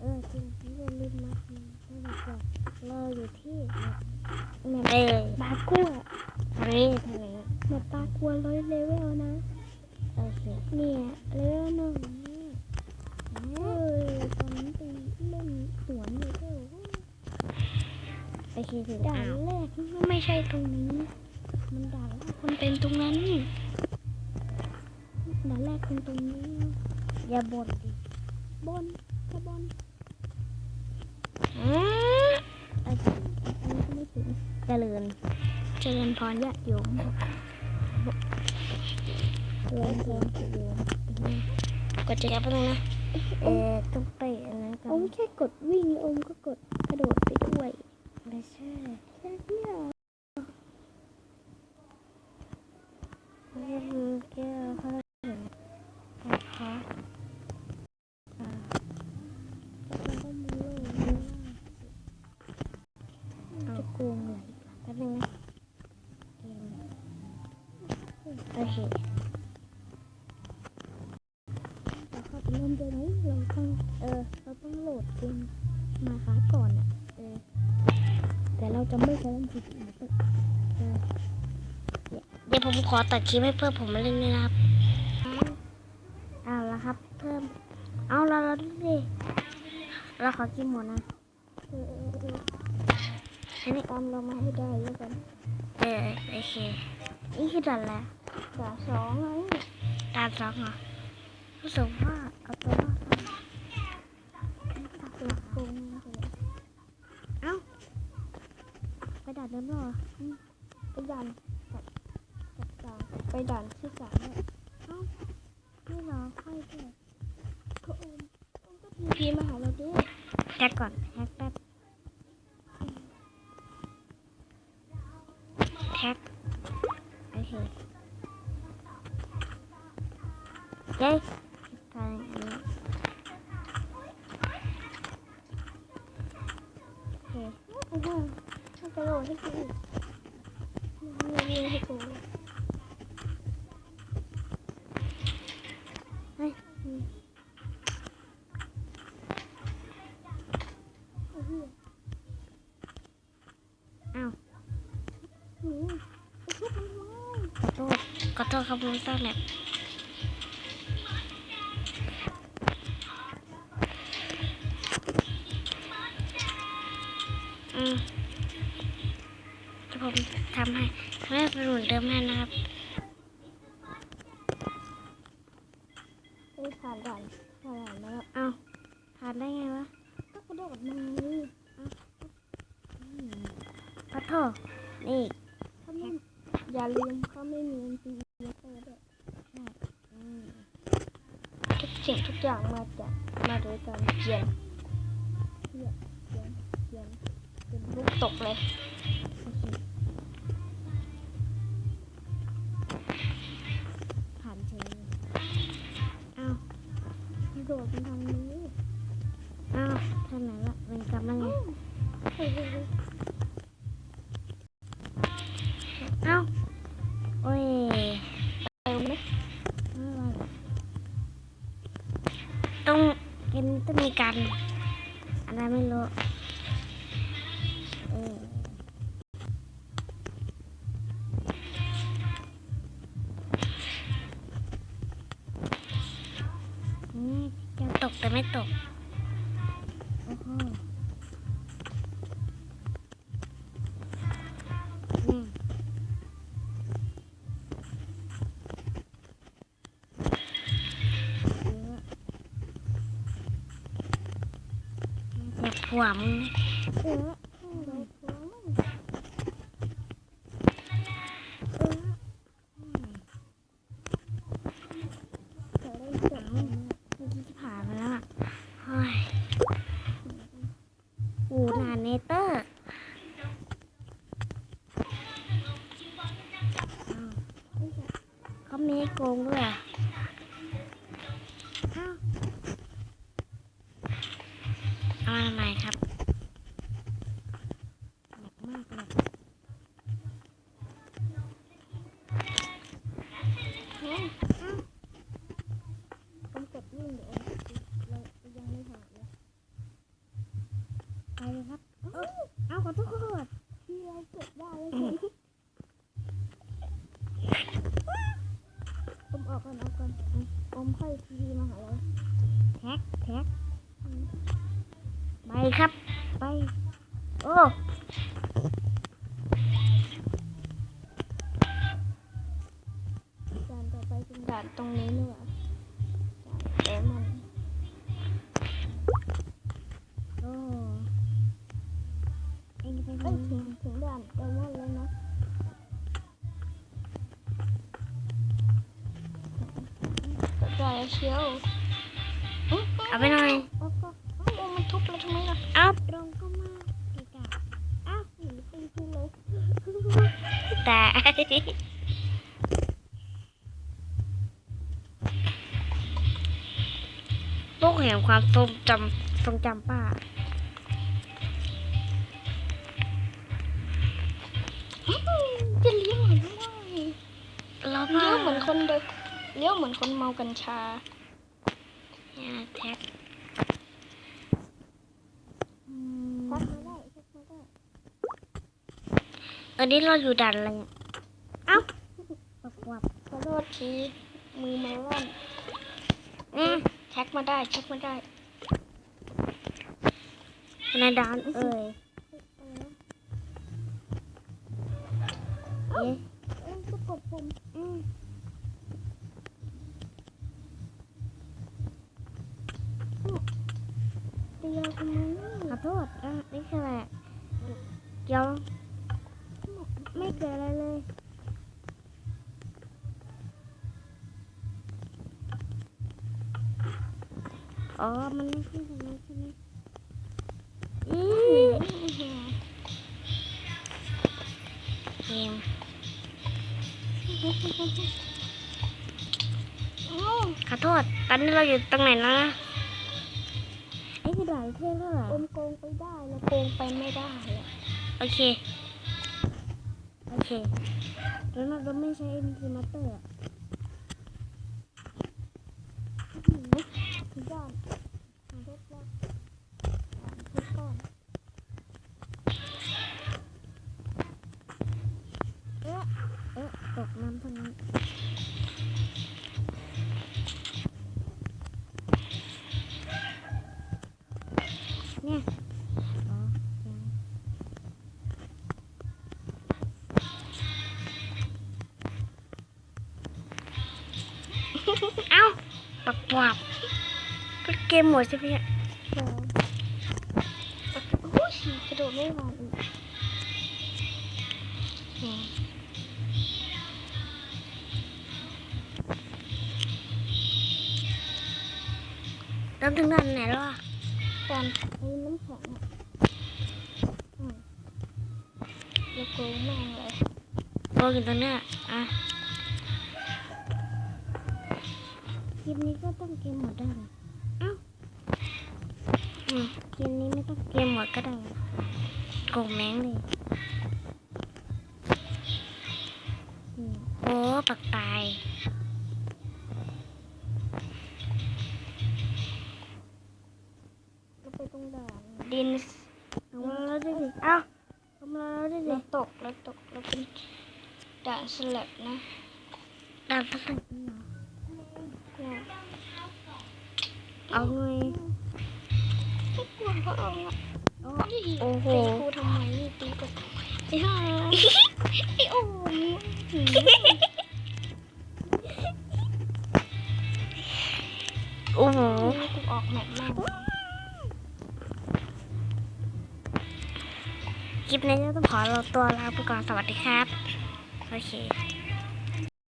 เออจริงๆอย่าลืมมาทำให้เราก่อนเราอยู่ที่แมปเอ้ยบากัวทางนี้ทางนี้แมปบากัวร้อยเลเวลนะโอเคเนี่ยเลเวลหนึ่งเนี่ยเอ้ยตอนนี้ไปเล่นสวนอยู่ก็โอเคถึงด่าอ้านวแรกไม่ใช่ตรงนี้ มันด่านแรกคนเป็นตรงนั้นด่านแรกคนตรงนี้ อย่าบ่นดิบนแค่ บนอืมอันนี้ก็ไม่ถึงเจริญ เจริญพรญาติโยมเจริญพรญาติโยมกดจะแป๊บนึงนะเออต้องไปอันนั้นก่ออมนแค่กดวิ่งอมก็กดกระโดดไปด้วย ไม่ใช่ แค่เนี้ย ไม่รู้แก้วเขาเห็นนะคะ แล้วก็มือมือจะโกงอะไร แป๊บนึงนะเกม โอเคเราเข้าไปเล่นได้ไหมเราต้องเออเราต้องโหลดเกมมาค้าก่อนอะเออแต่เราจะไม่ใช้เล่นทีวีเออเดี๋ยวผมขอตัดคลิปให้เพื่อนผมมาเล่นด้วยนะครับเอาละครับเพิ่มเอาเราเราดิเราขอกินหมดนะเออเออเอออันนี้ตามเรามาให้ได้แล้วกันเออโอเคนี่คือดันแล้ว ด่าสองไงด่านสองเหรอรู้สึกว่าเอาตัวรอดตักหลักโกงเลยเอ้าไปด่านเดิมแล้วเหรอไปด่านจัดจัดการไปด่านที่สามเนี่ยนี่เหรอค่อยด้วยก็โอมโอมก็ทีพีมาหาเราด้วยแท็กก่อนแท็ก เย้ตายอันนี้โอเคโอ้โหถ้ากระโดดให้กูอีกนี่นี่ให้กูเฮ้ยโอ้โหอ้าวหืมไอ้พวกมันว้ายขอโทษขอโทษครับลุงต้นแบบอื นเดิมให้นะครับไปผ่านด่านผ่านด่านมาแล้วเอาผ่านได้ไงวะก็กระโดดมานี่ขอโทษนี่ถ้าไม่อย่าลืมเขาไม่มีเอ็นตีเตอร์ด้วยอืมทุกสิ่งทุกอย่างมาจากมาโดยการเขียนเขียนเขียนเขียนเป็นลูกตกเลย ดดทางนี้อ้าวทางไหนละมันกลับมาไงเอ้าโอ้ยเติมไหมต้องกินต้องมีการอะไรไม่รู้ ร์อ้าวเขาไม่ให้โกงด้วย ว่าทำไมครับหนักมากเลยต้องยิ่งเลยเรายังไม่หาเลยไปเลยครับ เอาขอโทษที่รเก็บได้เลยผมออกก่นออกกันอมไข่อยที ครับ ไป โอ้ด่านต่อไปเป็นด่านตรงนี้นี่หว่าด่านเดมอนโอ้เองไปถึงถึงด่านเดมอนแล้วนะกระจายเชียวเอาไปหน่อย เอามันทุบแล้วทำไมล่ะเอาตรงก็มาเกะกะอ้าวหนีตีขึ้นเลยแต่โลกแห่งความทรงจำทรงจำป้าอื้อจะเลี้ยวเหมือนว่าแล้วเลี้ยวเหมือนคนเดินเลี้ยวเหมือนคนเมากัญชาเนี่ยแท็กอื พัมกไม่ได้พักไม่ได้อันนี้เราอยู่ด่านอะไรเนี่ยเอ้าปักวับขอโทษที มือมาร่อนเนี่ยแท็กมาได้แท็กมาได้ในด่านเอ่ยเอ๊ะเอ้ยจะกดผมอืม เดียวทำไม ขอ โทษอะนี่คืออะไรอะเดี๋ยวไม่เกิดอะไรเลยอ๋อ มันไม่ขึ้นตรงนี้ใช่ไหมอืมเกมอ้าวขอโทษ ตอนนี้เราอยู่ตรงไหนแล้วนะไอ้กระดาษเท่แล้วเหรออมโก งไปได้แล้วโกงไปไม่ได้อะโอเค โอเค แล้วเราไม่ใช้ MP Master อะทุกอย่างทุกอย่างทุกก้อนเอ๊ะเอ๊ะตกน้ำทางนี้เนี่ เอ้าปักปวบก็เกมหมดใช่ไหมเนี่ยโอ้ยกระโดดไม่ไหวอีกอืมเริ่มถึงด้านไหนแล้วอะการไอ้น้ำแข็งอะอืมแล้วกงแม่งเลยโตอยู่ตรงเนี้ยอะ คลิปนี้ก็ต้องเกมหมดได้เลยเอ้าอืมคลิปนี้ไม่ต้องเกมหมดก็ได้โกงแม่งเลยอืมโอ้ปักตายก็ไปตรงด่านดินทำมาแล้วด้วยดิเอ้าทำมาแล้วด้วยดิแล้วตกแล้วตกแล้วเป็นด่านสลับนะดาบสักห เอาหน่อยไม่กลัวเขาเอาอะโอ้นี่โอ้โหตีกูทำไมตีกูทำไมไอ้าไอโอ้ยหืมโอ้โหกูออกแมปแม่คลิปนี้ก็ต้องขอเราตัวลาไปก่อนสวัสดีครับ โอเค